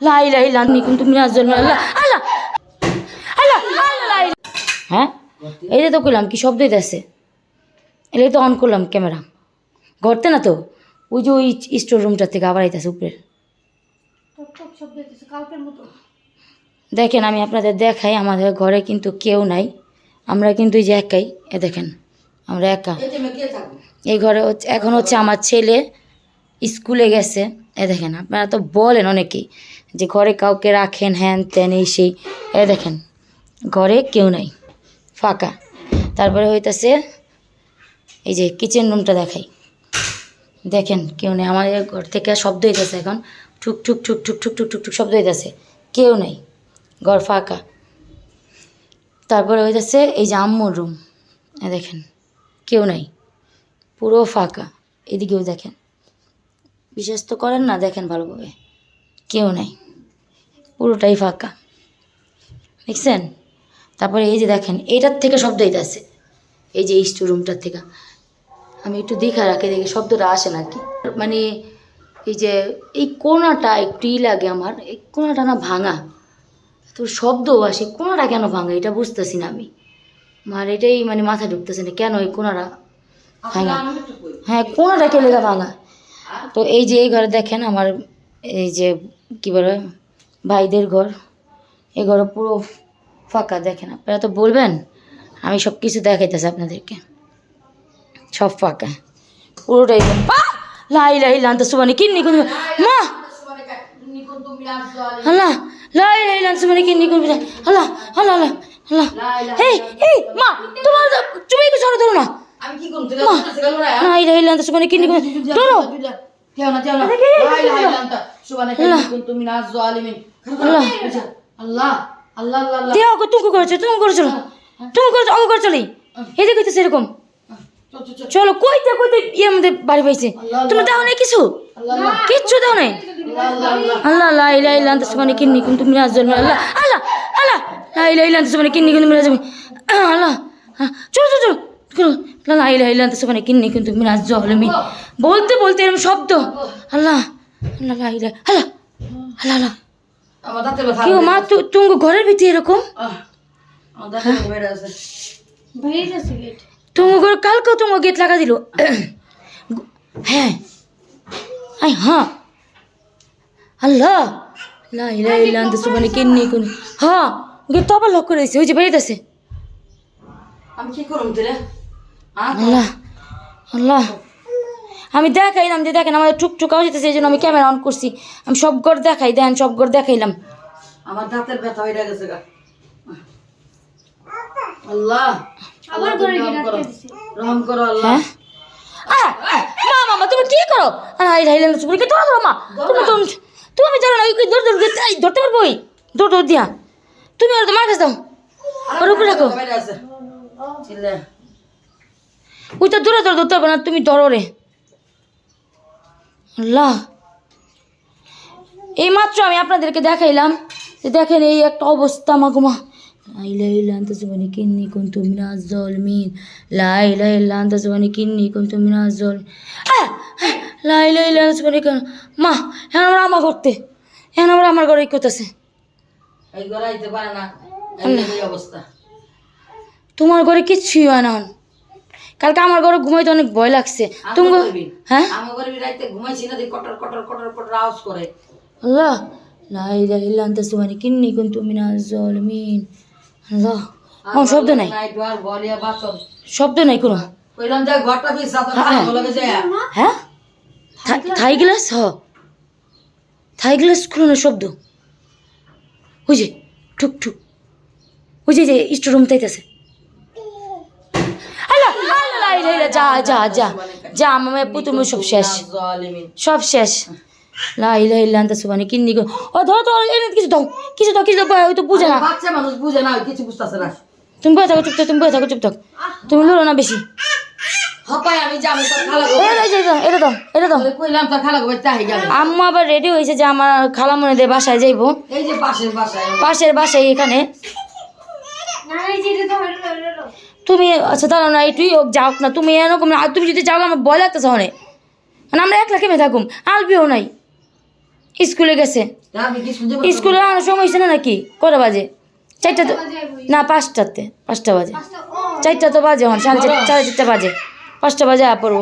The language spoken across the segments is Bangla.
লাই লাই লান্নি কিন্তু মিনাজ জন্য আল্লাহ আল্লাহ আল্লাহ আল্লাহ লাই। হ্যাঁ? এই তো করলাম কি শব্দ হইতেছে? এলে তো অন করলাম ক্যামেরা। ঘরতে না তো? ওই যে ওই স্টোর রুমটার থেকে আবার আইতেছে উপরে। দেখেন আমি আপনাদের দেখাই আমাদের ঘরে কিন্তু কেউ নাই। আমরা কিন্তু এই যে একাই এ দেখেন আমরা একা। এই ঘরে হচ্ছে এখন হচ্ছে আমার ছেলে স্কুলে গেছে। এ দেখেন, আপনারা তো বলেন অনেকেই যে ঘরে কাউকে রাখেন, হ্যান ত্যান, এই সেই। এ দেখেন, ঘরে কেউ নাই, ফাঁকা। তারপরে হইতাছে, এই যে কিচেন রুমটা দেখাই। দেখেন, কেউ নেই। আমাদের ঘর থেকে শব্দ হইতেছে এখন। ঠুক ঠুক ঠুক ঠুক ঠুক ঠুক ঠুক ঠুক শব্দ হইতেছে। কেউ নেই, ঘর ফাঁকা। তারপরে হইতেছে, এই যে আম্মুর রুম দেখেন, কেউ নাই, পুরো ফাঁকা। এদিকেও দেখেন। বিশ্বাস তো করেন না দেখেন ভালোভাবে। কেউ নাই। পুরোটাই ফাঁকা। দেখছেন? তারপরে এই যে দেখেন এইটার থেকে শব্দ হইতেছে এই যে স্টোর রুমটার থেকে। আমি একটু দেখা রাখি দেখি শব্দটা আসে নাকি? মানে এই যে এই কোনাটা একটু ই লাগে আমার। এই কোনাটা না ভাঙা। তো শব্দ আসে কোনাটা কেন ভাঙা? এটা বুঝতেছি না আমি। আমার এটাই মানে মাথায় ঢুকতেছে না। কেন এই কোনাটা ভাঙা? হ্যাঁ কোনাটা কে লেগা ভাঙা? তো এই যে এই ঘরে দেখেন আমার এই যে কী বলে ভাইদের ঘর এই ঘরে পুরো ফাঁকা দেখেন আপনারা তো বলবেন আমি সব কিছু দেখাইতেছি আপনাদেরকে সব ফাঁকা পুরোটাই লাই লাই লান্ত সুবানি কিন্নি কোন মা আল্লাহ লাই লাই লান্ত সুবানি কিন্নি কোন আল্লাহ আল্লাহ আল্লাহ আল্লাহ এই এই মা তোমার তুমি কি কাছে ধরো না সেরকম চলো কইতে কইতে ইয়ে আমাদের বাড়ি পাইছে। তুমি দাও নাই কিছু? কিচ্ছু দাও নাই? আল্লাহ আল্লাহ ইলা ইলা আন্তা সুবহানি কিন্নি কুনতু মিন আজল আল্লাহ আল্লাহ আল্লাহ। ইলা ইলা আন্তা সুবহানি কিন্নি কুনতু মিন আজল আল্লাহ চলো চলো চলো। লা ইলা ইলা বলতে বলতে এরকম শব্দ। আল্লাহ ঘরের ভিতরে এরকম? কালকে তুমি গেট লাগা দিল। হ্যাঁ। হ্যাঁ। আল্লাহ লা ইলা ইলা মানে হ্যাঁ গেট তো আবার ওই যে বেরিয়ে আছে আমি কি আল্লাহ আল্লাহ। আমি দেখাইলাম যে দেখেন আমাদের টুকটুক আওয়াজ হইতেছে এই জন্য আমি ক্যামেরা অন করছি। আমি সব ঘর দেখাই দেন সব ঘর দেখাইলাম। আমার দাঁতের ব্যথা হয়ে গেছে গা। আল্লাহ আবার করে। রহম করো আল্লাহ। হ্যাঁ? মামা তুমি কি করো? আই রাইলেন সুপুরি কি ধরো মা? তুমি তুমি তুমি জানো না ওই দৌড় দৌড় এই ধরতে পারব ওই? দৌড় দৌড় দিয়া। তুমি আর তোমার কাছে দাও ওর উপরে রাখো। ওইটা দূরে ধর ধরতে হবে না তুমি ধরো রে। আল্লাহ। এই মাত্র আমি আপনাদেরকে দেখাইলাম যে দেখেন এই একটা অবস্থা মাগুমা জল কিন্নি কোন তুমি জল কেন মা হ্যাঁ আমার আমার ঘরে করতেছে। তোমার ঘরে কিচ্ছুই হয় না। কালকে আমার ঘরে ঘুমাইতে অনেক ভয় লাগছে। তুমি হ্যাঁ? আমার ঘরে রাইতে ঘুমাইছি না কটর কটর কটর কটর আওয়াজ করে। আল্লাহ লা ইলাহা ইল্লা আনতা সুবহানাকা কিন্নি কুনতু মিনাজ জালিমিন। আল্লাহ আমার শব্দ নাই। নাই বলিয়া বাচন। শব্দ নাই কোনো? কইলাম যে ঘরটা বিশ সাত হ্যাঁ। যায়। হ্যাঁ? থাই গ্লাস হ। থাই গ্লাস খুলনের শব্দ। ওই যে ঠুক ঠুক। ওই যে যে স্টোর রুম তাইতেছে যা যা যা যা আমার সব শেষ সব শেষ থাকো তুমি থাকো তুমি না বেশি আবার রেডি হয়েছে যে আমার খালামনে দিয়ে বাসায় যাইবো। পাশের বাসায় এখানে। তুমি আচ্ছা দাঁড়াও না তুই হোক যাও না তুমি এরকম না তুমি যদি যাও আমার ভয় লাগতেছে অনেক মানে আমরা একলা কেমে থাকুম? আলবিও নাই। স্কুলে গেছে। স্কুলে আনার সময় হয়েছে না নাকি? কটা বাজে? চারটা তো না পাঁচটাতে পাঁচটা বাজে। চারটা তো বাজে হন সাড়ে চারটা সাড়ে চারটা বাজে। পাঁচটা বাজে আ পড়ব।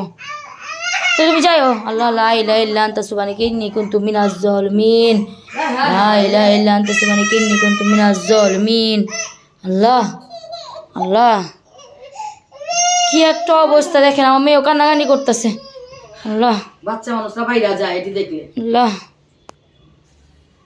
তো তুমি যাইও আল্লাহ লা ইলাহা ইল্লা আনতা সুবহানাকা ইন্নী কুনতু মিনাজ জালিমিন লা ইলাহা ইল্লা আনতা সুবহানাকা ইন্নী কুনতু মিনাজ জালিমিন আল্লাহ। আল্লাহ কি একটা অবস্থা দেখেন আমার মেয়ে কান্নাকানি করতেছে। আল্লাহ। বাচ্চা মানুষরা বাইরে যায় এটি দেখলে। আল্লাহ।